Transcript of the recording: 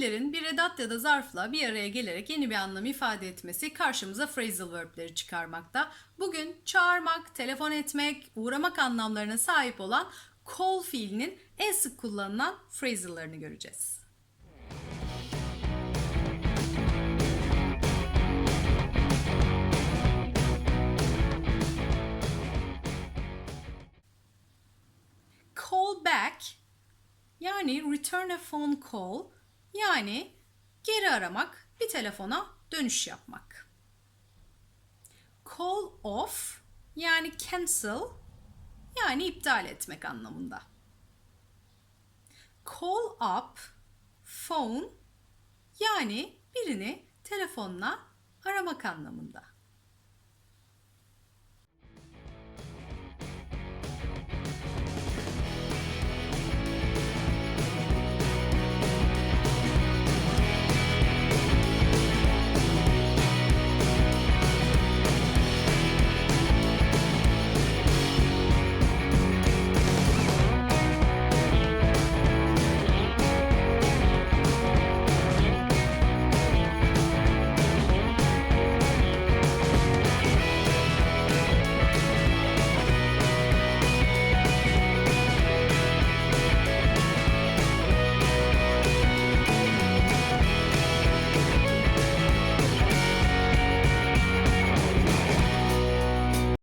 Fiillerin bir edat ya da zarfla bir araya gelerek yeni bir anlam ifade etmesi karşımıza phrasal verb'leri çıkarmakta. Bugün çağırmak, telefon etmek, uğramak anlamlarına sahip olan call fiilinin en sık kullanılan phrasal'larını göreceğiz. Call back yani return a phone call yani geri aramak, bir telefona dönüş yapmak. Call off yani cancel yani iptal etmek anlamında. Call up, phone yani birini telefonla aramak anlamında.